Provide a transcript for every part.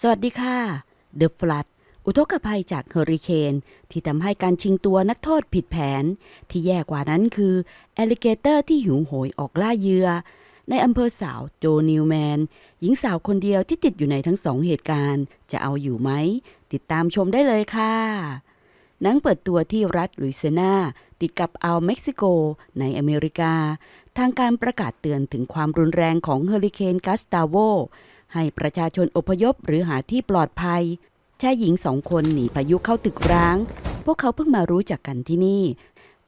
สวัสดีค่ะ The Flood อุทกภัยจากเฮอริเคน ที่ทำให้การชิงตัวนักโทษผิดแผน ที่แย่กว่านั้นคือแอลลิเกเตอร์ที่หิวโหยออกล่าเหยื่อในอำเภอสาวโจนิวแมน หญิงสาวคนเดียวที่ติดอยู่ในทั้งสองเหตุการณ์ จะเอาอยู่ไหม ติดตามชมได้เลยค่ะหนังเปิดตัวที่รัฐลุยเซียนา ติดกับอ่าวเม็กซิโก ในอเมริกา ทางการประกาศเตือนถึงความรุนแรงของเฮอริเคนกัสตาโว ให้ประชาชนอพยพหรือหาที่ปลอดภัย ชายหญิงสองคนหนีพายุเข้าตึกร้าง พวกเขาเพิ่งมารู้จักกันที่นี่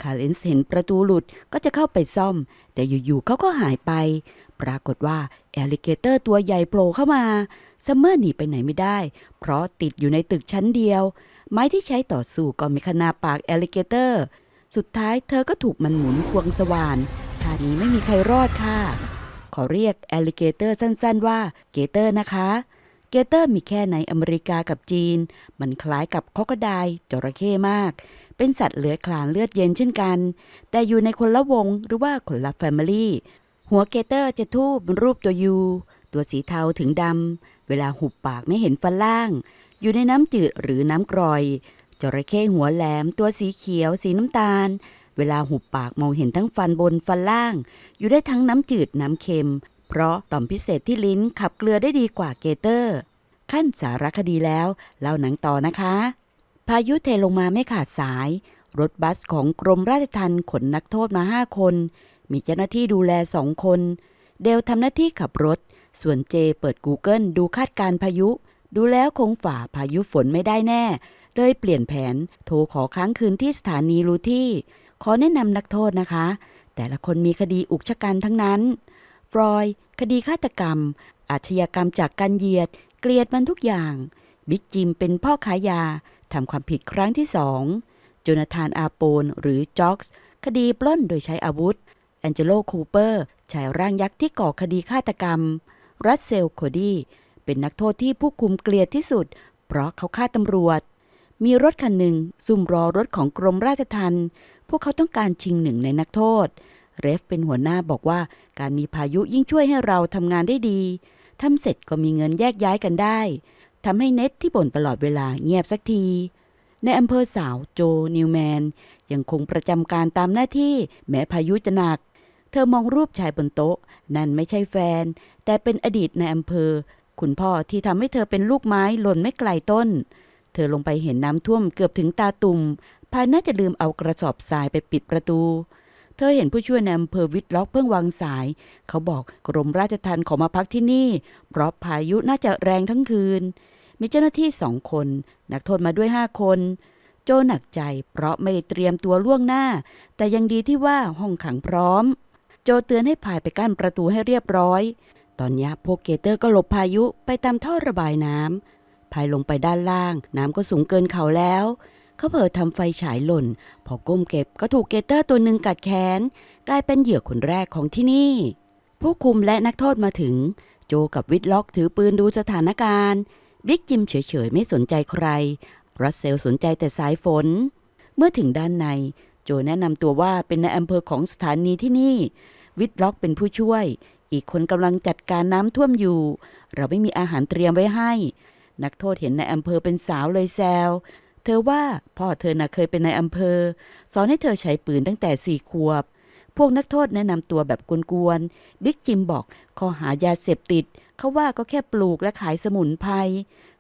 คาเลนส์เห็นประตูหลุดก็จะเข้าไปซ่อม แต่อยู่ๆเขาก็หายไป ปรากฏว่าแอลลิเกเตอร์ตัวใหญ่โผล่เข้ามาซัมเมอร์หนีไปไหนไม่ได้ เพราะติดอยู่ในตึกชั้นเดียว ไม้ที่ใช้ต่อสู้ก็มีขนาดปากแอลลิเกเตอร์ สุดท้ายเธอก็ถูกมันหมุนควงสว่านท่านี้ไม่มีใครรอดค่ะ อเรียกแอลลิเกเตอร์สั้นๆ ว่าเกเตอร์นะคะ เกเตอร์มีแค่ในอเมริกากับจีน มันคล้ายกับคอกระไดจระเข้มาก เป็นสัตว์เลื้อยคลานเลือดเย็นเช่นกัน แต่อยู่ในคนละวงหรือว่าคนละแฟมิลี่หัวเกเตอร์จะทูบเป็นรูปตัวยูตัวสีเทาถึงดำ เวลาหุบปากไม่เห็นฟันล่าง อยู่ในน้ำจืดหรือน้ำกร่อยจระเข้หัวแหลมตัวสีเขียว สีน้ำตาล เวลาหุบปากมองเห็นทั้งฟันบนฟันล่าง อยู่ได้ทั้งน้ำจืดน้ำเค็ม เพราะต่อมพิเศษที่ลิ้นขับเกลือได้ดีกว่าเกเตอร์ ขั้นสารคดีแล้วเล่าหนังต่อนะคะ พายุเทลงมาไม่ขาดสาย รถบัสของกรมราชทัณฑ์ขนนักโทษมาห้าคน มีเจ้าหน้าที่ดูแลสองคน เดลทำหน้าที่ขับรถ ส่วนเจเปิด Google ดูคาดการพายุ ดูแล้วคงฝ่าพายุฝนไม่ได้แน่เลยเปลี่ยนแผน โทรขอค้างคืนที่สถานีรูที่ ขอแนะนำนักโทษนะคะ แต่ละคนมีคดีอุกชะกันทั้งนั้น ฟรอยด์คดีฆาตกรรม อาชญากรรมจากการเหยียด เกลียดมันทุกอย่าง บิ๊กจิมเป็นพ่อขายยาทำความผิดครั้งที่สองโจนาธานอาโปนหรือจ็อกส์คดีปล้นโดยใช้อาวุธ แองเจโลคูเปอร์ชายร่างยักษ์ที่ก่อคดีฆาตกรรม รัสเซลโคดีเป็นนักโทษที่ผู้คุมเกลียดที่สุด เพราะเขาฆ่าตำรวจ มีรถคันหนึ่งซุ่มรอรถของกรมราชทัณฑ์ พวกเขาต้องการชิงหนึ่งในนักโทษ เรฟเป็นหัวหน้าบอกว่าการมีพายุยิ่งช่วยให้เราทำงานได้ดีทำเสร็จก็มีเงินแยกย้ายกันได้ทำให้เน็ตที่บ่นตลอดเวลาเงียบสักที ในอำเภอสาวโจนิวแมน ยังคงประจำการตามหน้าที่แม้พายุจะหนัก เธอมองรูปชายบนโต๊ะ นั่นไม่ใช่แฟน แต่เป็นอดีตในอำเภอ คุณพ่อที่ทำให้เธอเป็นลูกไม้หล่นไม่ไกลต้น เธอลงไปเห็นน้ำท่วมเกือบถึงตาตุ่ม พายน่าจะลืมเอากระสอบทรายไปปิดประตู เธอเห็นผู้ช่วยนอำเภอวิทล็อกเพิ่งวางสาย เขาบอกกรมราชทัณฑ์ขอมาพักที่นี่ เพราะพายุน่าจะแรงทั้งคืน มีเจ้าหน้าที่สองคน นักโทษมาด้วยห้าคน โจหนักใจเพราะไม่ได้เตรียมตัวล่วงหน้า แต่ยังดีที่ว่าห้องขังพร้อม โจเตือนให้พายไปกั้นประตูให้เรียบร้อย ตอนนี้พวกเกเตอร์ก็หลบพายุไปตามท่อระบายน้ำพายลงไปด้านล่าง น้ำก็สูงเกินเขาแล้ว เขาเผลอทำไฟฉายหล่น พอก้มเก็บก็ถูกเกเตอร์ตัวหนึ่งกัดแขน กลายเป็นเหยื่อคนแรกของที่นี่ ผู้คุมและนักโทษมาถึง โจกับวิทล็อกถือปืนดูสถานการณ์บิ๊กจิมเฉยๆ ไม่สนใจใคร รัสเซลสนใจแต่สายฝน เมื่อถึงด้านใน โจแนะนำตัวว่าเป็นนายอำเภอของสถานีที่นี่ วิทล็อกเป็นผู้ช่วย อีกคนกำลังจัดการน้ำท่วมอยู่ เราไม่มีอาหารเตรียมไว้ให้ นักโทษเห็นนายอำเภอเป็นสาวเลยแซว เธอว่าพ่อเธอน่ะเคยเป็นนายอำเภอ สอนให้เธอใช้ปืนตั้งแต่สี่ขวบ พวกนักโทษแนะนำตัวแบบกวนๆ บิ๊กจิมบอกข้อหายาเสพติด เขาว่าก็แค่ปลูกและขายสมุนไพร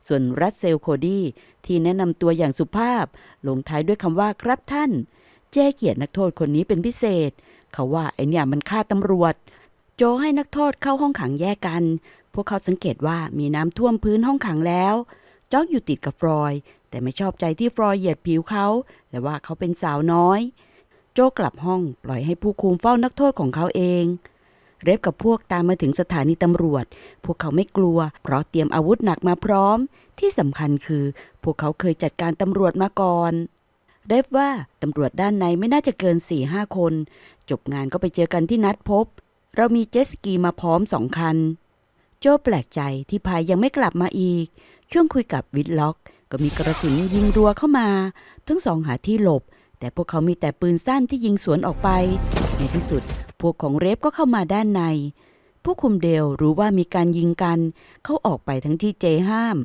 ส่วนรัสเซลโคดี้ที่แนะนำตัวอย่างสุภาพ ลงท้ายด้วยคำว่าครับท่านแจ้เกียรตินักโทษคนนี้เป็นพิเศษ เขาว่าไอเนี่ยมันฆ่าตำรวจ โจให้นักโทษเข้าห้องขังแยกกัน พวกเขาสังเกตว่ามีน้ำท่วมพื้นห้องขังแล้วจอกอยู่ติดกับฟรอย แต่ไม่ชอบใจที่ฟรอยเหยียดผิวเขา และว่าเขาเป็นสาวน้อย โจกลับห้องปล่อยให้ผู้คุมเฝ้านักโทษของเขาเอง เรฟกับพวกตามมาถึงสถานีตำรวจ พวกเขาไม่กลัว เพราะเตรียมอาวุธหนักมาพร้อม ที่สำคัญคือ พวกเขาเคยจัดการตำรวจมาก่อนเรฟว่าตำรวจด้านในไม่น่าจะเกิน4ี่ห้าคน จบงานก็ไปเจอกันที่นัดพบ เรามีเจสกีมาพร้อมสองคัน โจแปลกใจที่พายยังไม่กลับมาอีก ช่วงคุยกับวิทล็อก ก็มีกระสุนยิงรัวเข้ามา ทั้งสองหาที่หลบ แต่พวกเขามีแต่ปืนสั้นที่ยิงสวนออกไป ในที่สุด พวกของเรฟก็เข้ามาด้านใน ผู้คุมเดลรู้ว่ามีการยิงกัน เขาออกไปทั้งที่เจห้าม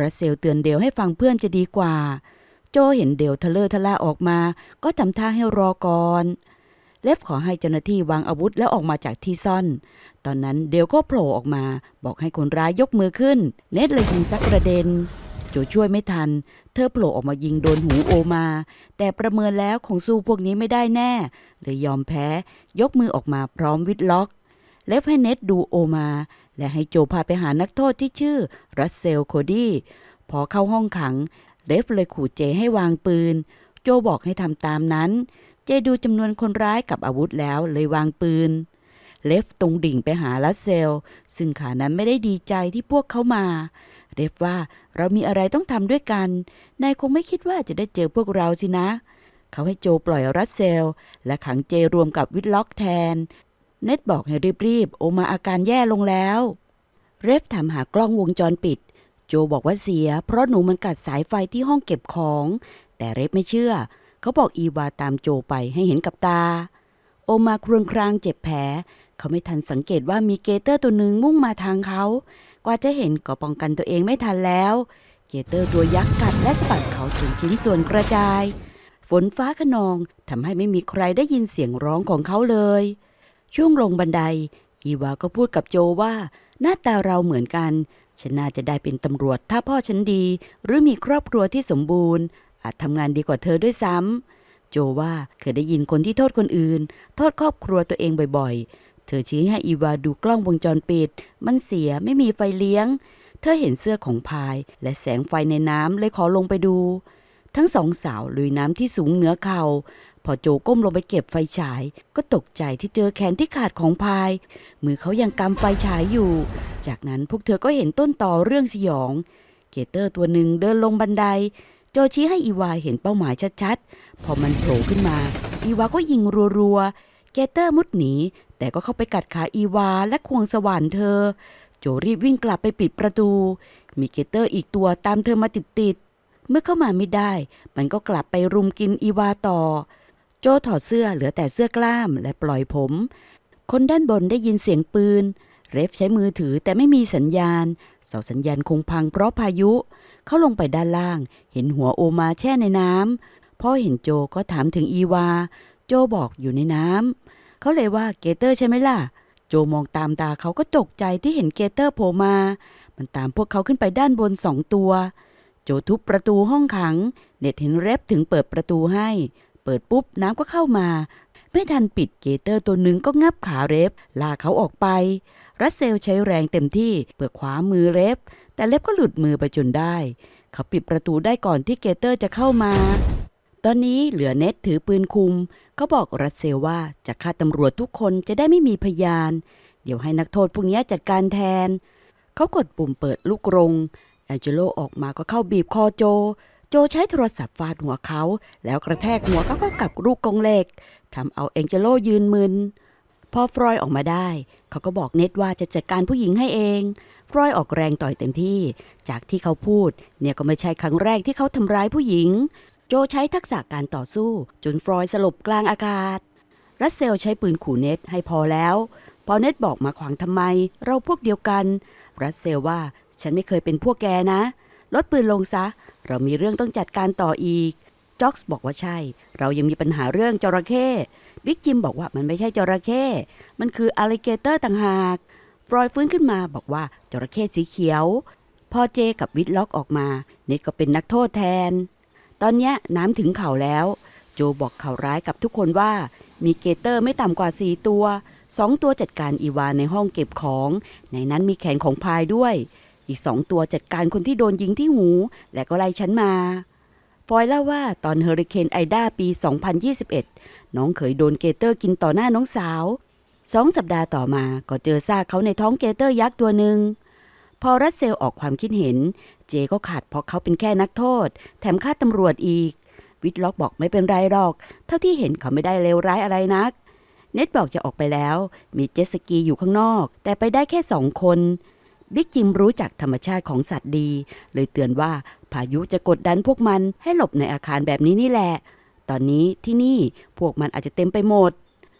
รัสเซลเตือนเดลให้ฟังเพื่อนจะดีกว่า โจเห็นเดลทะเลอทะล่าออกมา ก็ทำท่าให้รอก่อนเลฟขอให้เจ้าหน้าที่วางอาวุธแล้วออกมาจากที่ซ่อน ตอนนั้นเดลก็โผล่ออกมา บอกให้คนร้ายยกมือขึ้น เน็ตเลยยิงสักกระเด็น จช่วยไม่ทัน เธอโผล่ออกมายิงโดนหูโอมา แต่ประเมินแล้วคงสู้พวกนี้ไม่ได้แน่ เลยยอมแพ้ ยกมือออกมาพร้อมวิดล็อกเลฟให้เน็ตดูโอมา และให้โจพาไปหานักโทษที่ชื่อรัสเซลโคดี้พอเข้าห้องขังเลฟเลยขู่เจให้วางปืน โจบอกให้ทำตามนั้น เจดูจำนวนคนร้ายกับอาวุธแล้วเลยวางปืนเลฟตรงดิ่งไปหารัสเซล ซึ่งขานั้นไม่ได้ดีใจที่พวกเขามา เลฟว่าเรามีอะไรต้องทำด้วยกัน นายคงไม่คิดว่าจะได้เจอพวกเราสินะ เขาให้โจปล่อยรัสเซล และขังเจรวมกับวิดล็อกแทน เน็ตบอกให้รีบๆ โอมาอาการแย่ลงแล้ว เรฟถามหากล้องวงจรปิด โจบอกว่าเสีย เพราะหนูมันกัดสายไฟที่ห้องเก็บของ แต่เรฟไม่เชื่อ เขาบอกอีวาตามโจไปให้เห็นกับตา โอมาครวญครางเจ็บแผลเขาไม่ทันสังเกตว่ามีเกเตอร์ตัวหนึ่งมุ่งมาทางเขา กว่าจะเห็นก็ป้องกันตัวเองไม่ทันแล้ว เกเตอร์ตัวยักษ์กัดและสะบัดเขาจนชิ้นส่วนกระจาย ฝนฟ้าขนองทำให้ไม่มีใครได้ยินเสียงร้องของเขาเลย ช่วงลงบันไดอีวาก็พูดกับโจว่า หน้าตาเราเหมือนกันฉันน่าจะได้เป็นตำรวจถ้าพ่อฉันดี หรือมีครอบครัวที่สมบูรณ์ อาจทำงานดีกว่าเธอด้วยซ้ำโจว่าเคยได้ยินคนที่โทษคนอื่น โทษครอบครัวตัวเองบ่อย เธอชี้ให้อีวาดูกล้องวงจรปิด มันเสียไม่มีไฟเลี้ยง เธอเห็นเสื้อของพาย และแสงไฟในน้ำเลยขอลงไปดู ทั้งสองสาวลุยน้ำที่สูงเหนือเขา่าพอโจก้มลงไปเก็บไฟฉาย ก็ตกใจที่เจอแขนที่ขาดของพาย มือเขายังกำไฟฉายอยู่ จากนั้นพวกเธอก็เห็นต้นต่อเรื่องสยอง เกเตอร์ตัวหนึ่งเดินลงบันได โจชี้ให้อีวาเห็นเป้าหมายชัดๆ พอมันโผล่ขึ้นมา อีวาก็ยิงรัวๆ เกเตอร์มุดหนี แต่ก็เข้าไปกัดขาอีวาและควงสว่านเธอ โจรีบวิ่งกลับไปปิดประตู มีเกเตอร์อีกตัวตามเธอมาติดๆ เมื่อเข้ามาไม่ได้ มันก็กลับไปรุมกินอีวาต่อ โจถอดเสื้อเหลือแต่เสื้อกล้ามและปล่อยผม คนด้านบนได้ยินเสียงปืน เรฟใช้มือถือแต่ไม่มีสัญญาณ เสาสัญญาณคงพังเพราะพายุ เขาลงไปด้านล่าง เห็นหัวโอมาแช่ในน้ำพ่อเห็นโจก็ถามถึงอีวา โจบอกอยู่ในน้ำ เขาเลยว่าเกเตอร์ใช่ไหมล่ะ โจมองตามตาเขาก็ตกใจที่เห็นเกเตอร์โผล่มา มันตามพวกเขาขึ้นไปด้านบนสองตัว โจทุบประตูห้องขัง เน็ตเห็นเรฟถึงเปิดประตูให้ เปิดปุ๊บน้ำก็เข้ามา ไม่ทันปิดเกเตอร์ตัวหนึ่งก็งับขาเรฟลากเขาออกไป รัสเซลใช้แรงเต็มที่เพื่อคว้ามือเรฟแต่เล็บก็หลุดมือไปจนได้ เขาปิดประตูได้ก่อนที่เกเตอร์จะเข้ามา ตอนนี้เหลือเน็ตถือปืนคุม เขาบอกรัสเซลว่าจะฆ่าตำรวจทุกคนจะได้ไม่มีพยาน เดี๋ยวให้นักโทษพวกนี้จัดการแทน เขากดปุ่มเปิดลูกกรงแองเจโลออกมาก็เข้าบีบคอโจ โจใช้โทรศัพท์ฟาดหัวเขา แล้วกระแทกหัวเขาก็กับลูกกรงเหล็กทำเอาแองเจโลยืนมึน พอฟรอยออกมาได้ เขาก็บอกเน็ตว่าจะจัดการผู้หญิงให้เองฟรอยออกแรงต่อยเต็มที่ จากที่เขาพูด เนี่ยก็ไม่ใช่ครั้งแรกที่เขาทำร้ายผู้หญิง โจใช้ทักษะการต่อสู้ จนฟรอยสลบกลางอากาศ รัสเซลใช้ปืนขู่เน็ตให้พอแล้ว พอเน็ตบอกมาขวางทำไม เราพวกเดียวกัน รัสเซลว่าฉันไม่เคยเป็นพวกแกนะ ลดปืนลงซะ เรามีเรื่องต้องจัดการต่ออีกจ็อกส์บอกว่าใช่ เรายังมีปัญหาเรื่องจระเข้บิ๊กจิมบอกว่ามันไม่ใช่จระเข้ มันคืออ l ลิเกเตอร์ต่างหาก ฟรอยฟื้นขึ้นมาบอกว่าจระเข้สีเขียว พอเจกับวิทล็อกออกมา เน็ตก็เป็นนักโทษแทน ตอนนี้น้ำถึงเข่าแล้ว โจบอกข่าวร้ายกับทุกคนว่า มีเกเตอร์ไม่ต่ำกว่าสี่ตัวสองตัวจัดการอีวานในห้องเก็บของ ในนั้นมีแขนของพายด้วย อีกสองตัวจัดการคนที่โดนยิงที่หู และก็ไล่ฉันมาฟอยเล่าว่าตอนเฮอริเคนไอดาปี 2021 น้องเคยโดนเกเตอร์กินต่อหน้าน้องสาวสองสัปดาห์ต่อมาก็เจอซากเขาในท้องเกเตอร์ยักษ์ตัวหนึ่ง พอรัสเซลออกความคิดเห็น เจก็ขาดเพราะเขาเป็นแค่นักโทษ แถมฆ่าตำรวจอีก วิทล็อกบอกไม่เป็นไรหรอก เท่าที่เห็นเขาไม่ได้เลวร้ายอะไรนัก เน็ตบอกจะออกไปแล้ว มีเจ็ตสกีอยู่ข้างนอก แต่ไปได้แค่สองคนบิ๊กจิมรู้จักธรรมชาติของสัตว์ดี เลยเตือนว่าพายุจะกดดันพวกมันให้หลบในอาคารแบบนี้นี่แหละ ตอนนี้ที่นี่พวกมันอาจจะเต็มไปหมด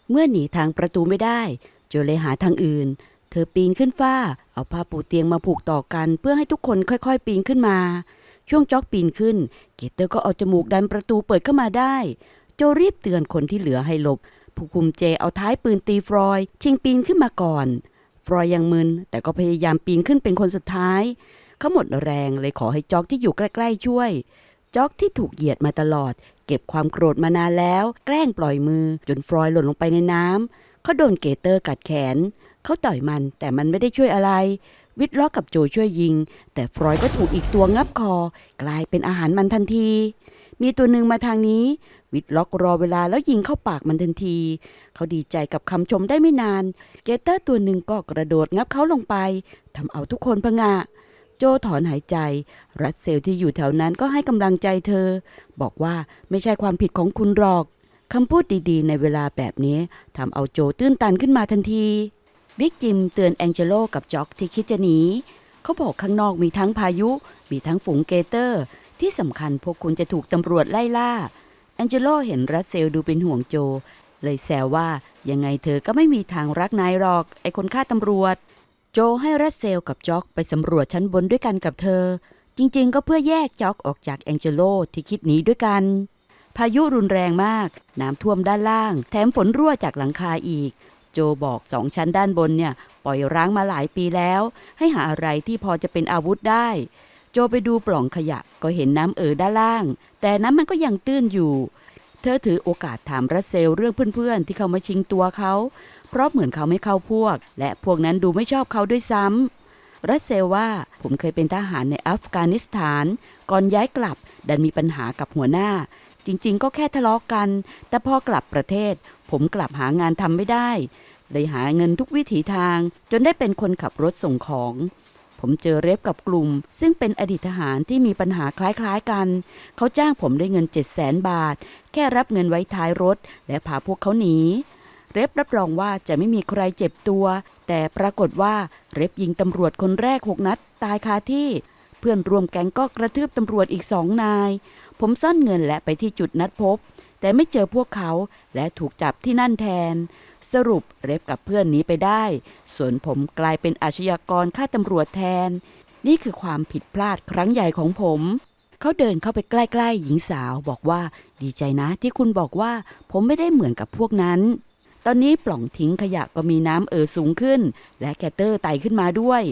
เมื่อหนีทางประตูไม่ได้ โจเลยหาทางอื่น เธอปีนขึ้นฟ้า เอาผ้าปูเตียงมาผูกต่อกันเพื่อให้ทุกคนค่อยๆ ปีนขึ้นมา ช่วงจ็อกปีนขึ้น เกตเตอร์ก็เอาจมูกดันประตูเปิดเข้ามาได้ โจรีบเตือนคนที่เหลือให้หลบ ผู้คุมเจเอาท้ายปืนตีฟรอย ชิงปีนขึ้นมาก่อน ฟรอยยังมึน แต่ก็พยายามปีนขึ้นเป็นคนสุดท้าย เขาหมดแรงเลยขอให้จ็อกที่อยู่ใกล้ๆช่วย จ็อกที่ถูกเหยียดมาตลอด เก็บความโกรธมานานแล้ว แกล้งปล่อยมือ จนฟรอยหล่นลงไปในน้ำเขาโดนเกเตอร์กัดแขน เขาต่อยมันแต่มันไม่ได้ช่วยอะไร วิทล็อกกับโจช่วยยิง แต่ฟรอยก็ถูกอีกตัวงับคอ กลายเป็นอาหารมันทันที มีตัวหนึ่งมาทางนี้ วิทล็อกรอเวลาแล้วยิงเข้าปากมันทันที เขาดีใจกับคำชมได้ไม่นาน เกเตอร์ตัวหนึ่งก็กระโดดงับเขาลงไปทำเอาทุกคนพะงะโจถอนหายใจ รัสเซลที่อยู่แถวนั้นก็ให้กำลังใจเธอ บอกว่าไม่ใช่ความผิดของคุณหรอกคำพูดดีๆ ในเวลาแบบนี้ทำเอาโจตื้นตันขึ้นมาทันที บิ๊กจิมเตือนแองเจโลกับจ็อกที่คิดจะหนีเขาบอกข้างนอกมีทั้งพายุ มีทั้งฝูงเกเตอร์ ที่สำคัญพวกคุณจะถูกตำรวจไล่ล่า แองเจโลเห็นรัสเซลดูเป็นห่วงโจ เลยแซวว่ายังไงเธอก็ไม่มีทางรักนายหรอก ไอคนฆ่าตำรวจ โจให้รัสเซลกับจ็อกไปสำรวจชั้นบนด้วยกันกับเธอ จริงๆ ก็เพื่อแยกจ็อกออกจากแองเจโลที่คิดหนีด้วยกัน พายุรุนแรงมาก น้ำท่วมด้านล่าง แถมฝนรั่วจากหลังคาอีก โจบอกสองชั้นด้านบนเนี่ย ปล่อยร้างมาหลายปีแล้ว ให้หาอะไรที่พอจะเป็นอาวุธได้ โจไปดูปล่องขยะก็เห็นน้ำเอ่อด้านล่าง แต่น้ำมันก็ยังตื้นอยู่ เธอถือโอกาสถามรัสเซลเรื่องเพื่อนๆ ที่เขามาชิงตัวเขา เพราะเหมือนเขาไม่เข้าพวก และพวกนั้นดูไม่ชอบเขาด้วยซ้ำรัสเซลว่าผมเคยเป็นทหารในอัฟกานิสถาน ก่อนย้ายกลับ ดันมีปัญหากับหัวหน้าจริงๆ ก็แค่ทะเลาะกกัน แต่พอกลับประเทศ ผมกลับหางานทำไม่ได้ เลยหาเงินทุกวิถีทาง จนได้เป็นคนขับรถส่งของ ผมเจอเรฟกับกลุ่ม ซึ่งเป็นอดีตทหารที่มีปัญหาคล้ายๆกัน เขาจ้างผมด้วยเงิน7 0 0 0 0 0 บาท แค่รับเงินไว้ท้ายรถ และพาพวกเขาหนีเรฟรับรองว่าจะไม่มีใครเจ็บตัว แต่ปรากฏว่าเรฟยิงตำรวจคนแรกหกนัด ตายคาที่ เพื่อนรวมแก๊งก็กระทืบตำรวจอีกสองนาย ผมซ่อนเงินและไปที่จุดนัดพบ แต่ไม่เจอพวกเขาและถูกจับที่นั่นแทน สรุปเรฟกับเพื่อนหนีไปได้ ส่วนผมกลายเป็นอาชญากรฆ่าตำรวจแทน นี่คือความผิดพลาดครั้งใหญ่ของผม เขาเดินเข้าไปใกล้ๆหญิงสาวบอกว่าดีใจนะที่คุณบอกว่าผมไม่ได้เหมือนกับพวกนั้น ตอนนี้ปล่องทิ้งขยะก็มีน้ำเอ่อสูงขึ้น และแคตเตอร์ไต่ขึ้นมาด้วย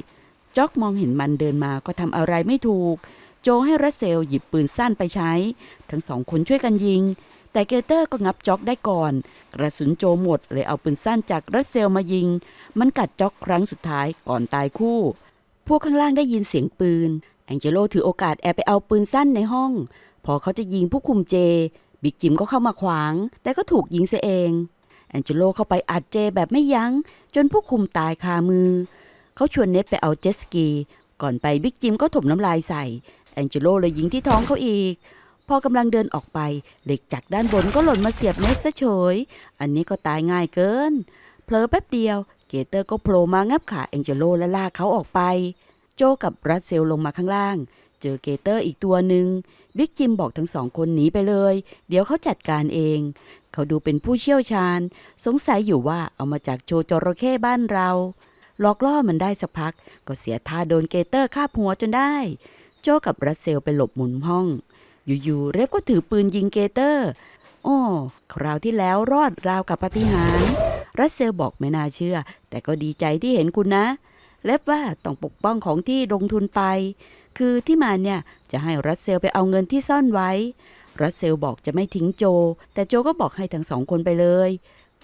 จ็อกมองเห็นมันเดินมาก็ทำอะไรไม่ถูก โจให้รัสเซลหยิบปืนสั้นไปใช้ ทั้งสองคนช่วยกันยิง แต่เกเตอร์ก็งับจ็อกได้ก่อน กระสุนโจหมดเลยเอาปืนสั้นจากรัสเซลมายิง มันกัดจ็อกครั้งสุดท้ายก่อนตายคู่ พวกข้างล่างได้ยินเสียงปืน แองเจโลถือโอกาสแอบไปเอาปืนสั้นในห้อง พอเขาจะยิงผู้คุมเจ บิ๊กจิมก็เข้ามาขวาง แต่ก็ถูกยิงเสียเอง แองเจโลเข้าไปอัดเจแบบไม่ยัง้ง จนผู้คุมตายคามือ เขาชวนเน็ตไปเอาเจสกี ก่อนไปบิ๊กจิมก็ถมน้ำลายใส่ แองเจโลเลยยิงที่ท้องเขาอีก พอกำลังเดินออกไป เหล็กจากด้านบนก็หล่นมาเสียบเน็ตซะเฉย อันนี้ก็ตายง่ายเกิน เผลอแป๊บเดียว เกเตอร์ก็โผล่มางับขาแองเจโลและลากเขาออกไป โจกับรัสเซลลงมาข้างล่าง เจอเกเตอร์อีกตัวหนึ่งบิ๊กจิมบอกทั้งสองคนหนีไปเลย เดี๋ยวเขาจัดการเอง เขาดูเป็นผู้เชี่ยวชาญ สงสัยอยู่ว่าเอามาจากโชจระเข้บ้านเราหลอกล่อมันได้สักพัก ก็เสียท่าโดนเกเตอร์คาบหัวจนได้ โจกับรัสเซลไปหลบหมุนห้อง อยู่ๆเรฟก็ถือปืนยิงเกเตอร์โอ้คราวที่แล้วรอดราวกับปาฏิหาริย์รัสเซลบอกไม่น่าเชื่อ แต่ก็ดีใจที่เห็นคุณนะเล็บว่าต้องปกป้องของที่ลงทุนไป คือที่มาเนี่ยจะให้รัสเซลไปเอาเงินที่ซ่อนไว้ รัสเซลบอกจะไม่ทิ้งโจ แต่โจก็บอกให้ทั้งสองคนไปเลย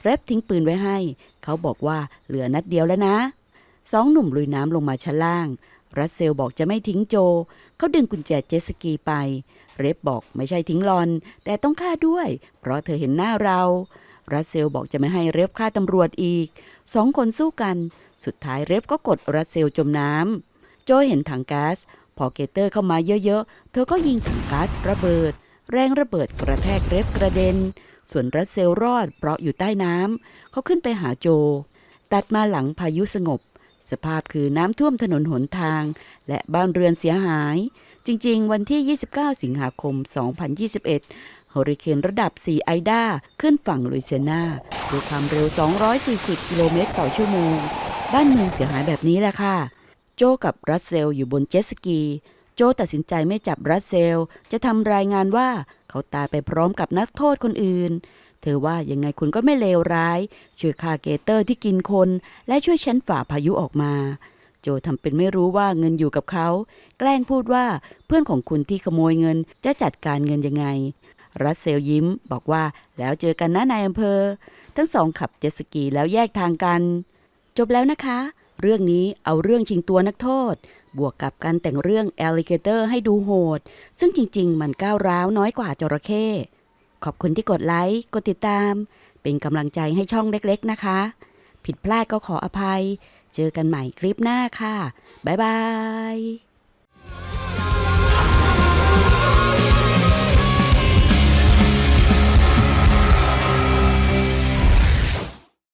เรฟทิ้งปืนไว้ให้ เขาบอกว่าเหลือนัดเดียวแล้วนะ สองหนุ่มลุยน้ำลงมาชั้นล่าง รัสเซลบอกจะไม่ทิ้งโจ เขาดึงกุญแจเจสกีไป เรฟบอกไม่ใช่ทิ้งลอน แต่ต้องฆ่าด้วย เพราะเธอเห็นหน้าเรา รัสเซลบอกจะไม่ให้เรฟฆ่าตำรวจอีก สองคนสู้กัน สุดท้ายเรฟก็กดรัสเซลจมน้ำ โจเห็นถังก๊าซ พอเกเตอร์เข้ามาเยอะๆ เธอก็ยิงถังก๊าซระเบิด แรงระเบิดกระแทกเรฟกระเด็น ส่วนรัสเซลรอดเพราะอยู่ใต้น้ำ เขาขึ้นไปหาโจ ตัดมาหลังพายุสงบ สภาพคือน้ำท่วมถนนหนทาง และบ้านเรือนเสียหาย จริง ๆ วันที่ 29 สิงหาคม 2021เฮอริเคนระดับ 4 ไอดาขึ้นฝั่งลุยเซียนาด้วยความเร็ว 240 กิโลเมตรต่อชั่วโมง บ้านเมืองเสียหายแบบนี้แหละค่ะ โจกับรัสเซลอยู่บนเจ็ตสกี โจตัดสินใจไม่จับรัสเซล จะทำรายงานว่าเขาตายไปพร้อมกับนักโทษคนอื่น เธอว่ายังไงคุณก็ไม่เลวร้าย ช่วยฆ่าเกเตอร์ที่กินคน และช่วยฉันฝ่าพายุออกมา โจทำเป็นไม่รู้ว่าเงินอยู่กับเขา แกล้งพูดว่าเพื่อนของคุณที่ขโมยเงินจะจัดการเงินยังไง รัสเซลยิ้มบอกว่าแล้วเจอกันนะนายอำเภอ ทั้งสองขับเจ็ตสกีแล้วแยกทางกัน จบแล้วนะคะ เรื่องนี้เอาเรื่องชิงตัวนักโทษบวกกับการแต่งเรื่อง Alligator ให้ดูโหด ซึ่งจริง ๆ มันก้าวร้าวน้อยกว่าจระเข้ ขอบคุณที่กดไลค์ กดติดตาม เป็นกำลังใจให้ช่องเล็กๆนะคะ ผิดพลาดก็ขออภัย เจอกันใหม่คลิปหน้าค่ะ บ๊ายบาย